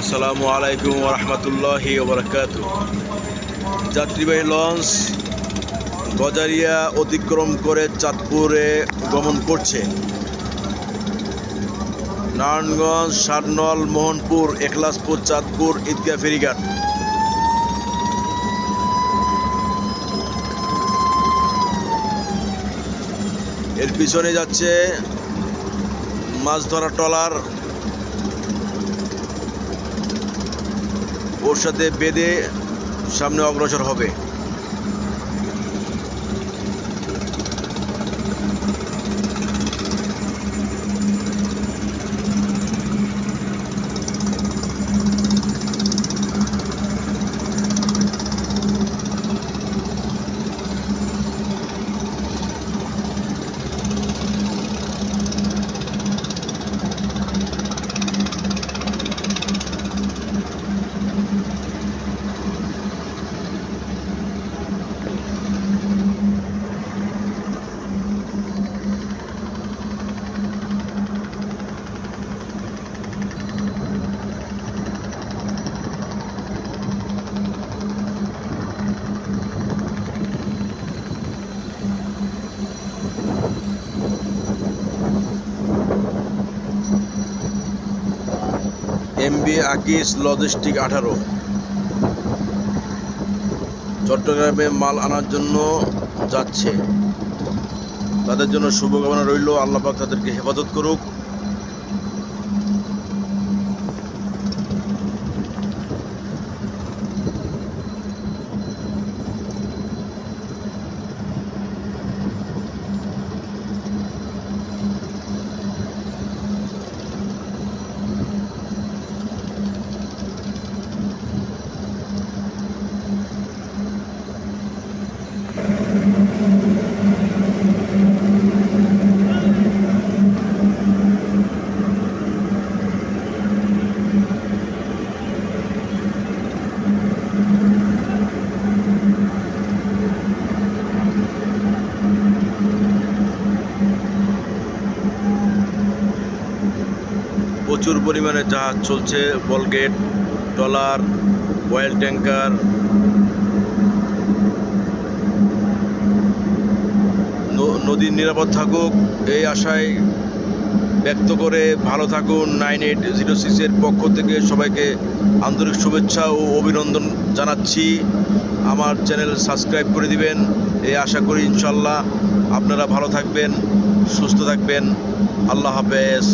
আসসালামু আলাইকুম রহমতুল্লাহি ওবরাকাত যাত্রীবাহী লঞ্চ গজারিয়া অতিক্রম করে চাঁদপুরে গমন করছে। নারায়ণগঞ্জ, সারনল, মোহনপুর একলাসপুর চাঁদপুর, ঈদগাহ ফেরিঘাট। এর পিছনে যাচ্ছে মাছ ধরা ট্রলার। ওর সাথে বেঁধে সামনে অগ্রসর হবে। এমবি আকিস লজিস্টিক আঠারো। চট্টগ্রামে মাল আনার জন্য যাচ্ছে। তাদের জন্য শুভকামনা রইল। আল্লাপাক তাদেরকে হেফাজত করুক। প্রচুর পরিমাণে জাহাজ চলছে বলগেট ট্রলার অয়েল ট্যাঙ্কার নদী নিরাপদ থাকুক, এই আশায় ব্যক্ত করে ভালো থাকুন। নাইন এইট জিরো সিক্সের পক্ষ থেকে সবাইকে আন্তরিক শুভেচ্ছা ও অভিনন্দন জানাচ্ছি। আমার চ্যানেল সাবস্ক্রাইব করে দিবেন। এই আশা করি ইনশাল্লাহ আপনারা ভালো থাকবেন, সুস্থ থাকবেন। আল্লাহ হাফেজ।